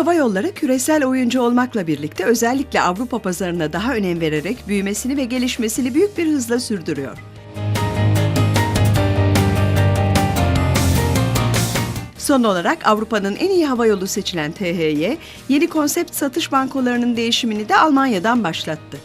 Hava Yolları küresel oyuncu olmakla birlikte özellikle Avrupa pazarına daha önem vererek büyümesini ve gelişmesini büyük bir hızla sürdürüyor. Son olarak Avrupa'nın en iyi havayolu seçilen THY, yeni konsept satış bankolarının değişimini de Almanya'dan başlattı.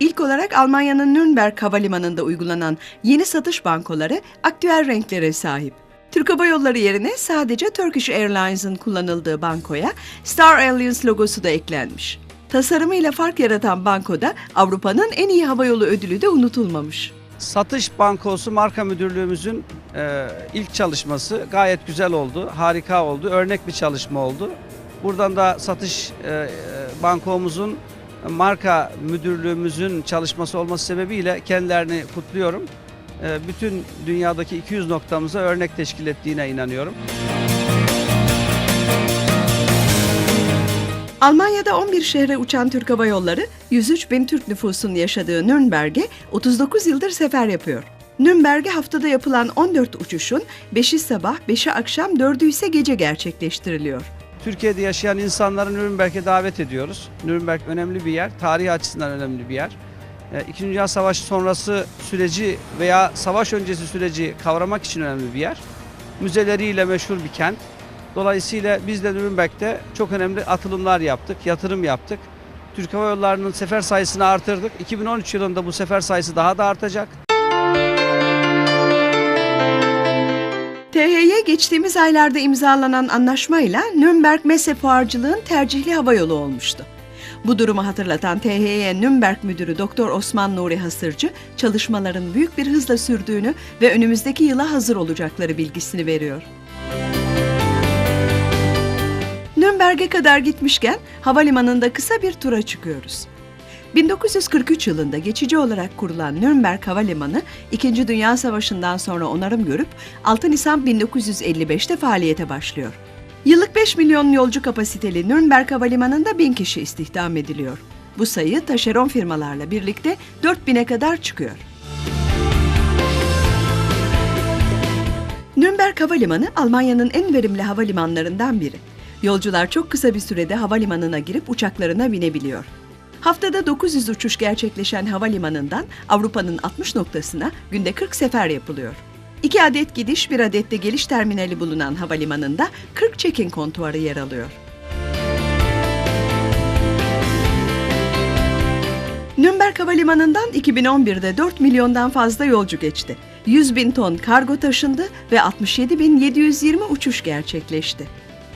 İlk olarak Almanya'nın Nürnberg Havalimanı'nda uygulanan yeni satış bankoları aktüel renklere sahip. Türk Hava Yolları yerine sadece Turkish Airlines'ın kullanıldığı bankoya Star Alliance logosu da eklenmiş. Tasarımıyla fark yaratan bankoda Avrupa'nın en iyi havayolu ödülü de unutulmamış. Satış Bankosu Marka Müdürlüğümüzün e, ilk çalışması gayet güzel oldu, harika oldu, örnek bir çalışma oldu. Buradan da satış e, e, bankomuzun marka müdürlüğümüzün çalışması olması sebebiyle kendilerini kutluyorum. E, bütün dünyadaki 200 noktamıza örnek teşkil ettiğine inanıyorum. Almanya'da 11 şehre uçan Türk Hava Yolları, 103 bin Türk nüfusunun yaşadığı Nürnberg'e 39 yıldır sefer yapıyor. Nürnberg'e haftada yapılan 14 uçuşun 5'i sabah, 5'i akşam, 4'ü ise gece gerçekleştiriliyor. Türkiye'de yaşayan insanları Nürnberg'e davet ediyoruz. Nürnberg önemli bir yer, tarihi açısından önemli bir yer. E, İkinci Dünya Savaşı sonrası süreci veya savaş öncesi süreci kavramak için önemli bir yer. Müzeleriyle meşhur bir kent. Dolayısıyla biz de Nürnberg'de çok önemli atılımlar yaptık, yatırım yaptık. Türk Hava Yolları'nın sefer sayısını artırdık. 2013 yılında bu sefer sayısı daha da artacak. THY geçtiğimiz aylarda imzalanan anlaşmayla Nürnberg Messe Fuarcılığın tercihli havayolu olmuştu. Bu durumu hatırlatan THY Nürnberg Müdürü Doktor Osman Nuri Hasırcı, çalışmaların büyük bir hızla sürdüğünü ve önümüzdeki yıla hazır olacakları bilgisini veriyor. Nürnberg'e kadar gitmişken havalimanında kısa bir tura çıkıyoruz. 1943 yılında geçici olarak kurulan Nürnberg Havalimanı, İkinci Dünya Savaşı'ndan sonra onarım görüp 6 Nisan 1955'te faaliyete başlıyor. Yıllık 5 milyon yolcu kapasiteli Nürnberg Havalimanı'nda 1000 kişi istihdam ediliyor. Bu sayı taşeron firmalarla birlikte 4000'e kadar çıkıyor. Nürnberg Havalimanı Almanya'nın en verimli havalimanlarından biri. Yolcular çok kısa bir sürede havalimanına girip uçaklarına binebiliyor. Haftada 900 uçuş gerçekleşen havalimanından Avrupa'nın 60 noktasına günde 40 sefer yapılıyor. 2 adet gidiş, 1 adet de geliş terminali bulunan havalimanında 40 check-in kontuarı yer alıyor. Nürnberg Havalimanı'ndan 2011'de 4 milyondan fazla yolcu geçti. 100 bin ton kargo taşındı ve 67.720 uçuş gerçekleşti.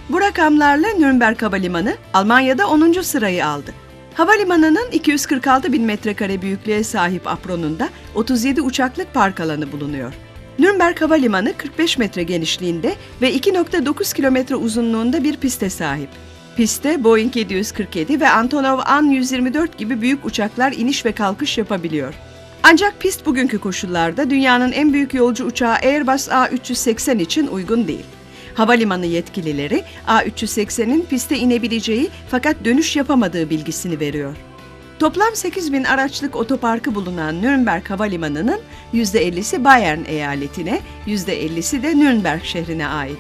Bu rakamlarla Nürnberg Havalimanı Almanya'da 10. sırayı aldı. Havalimanının 246 bin metrekare büyüklüğe sahip apronunda 37 uçaklık park alanı bulunuyor. Nürnberg Havalimanı 45 metre genişliğinde ve 2.9 kilometre uzunluğunda bir piste sahip. Piste Boeing 747 ve Antonov An-124 gibi büyük uçaklar iniş ve kalkış yapabiliyor. Ancak pist bugünkü koşullarda dünyanın en büyük yolcu uçağı Airbus A380 için uygun değil. Havalimanı yetkilileri A380'in piste inebileceği fakat dönüş yapamadığı bilgisini veriyor. Toplam 8 bin araçlık otoparkı bulunan Nürnberg Havalimanı'nın %50'si Bayern eyaletine, %50'si de Nürnberg şehrine ait.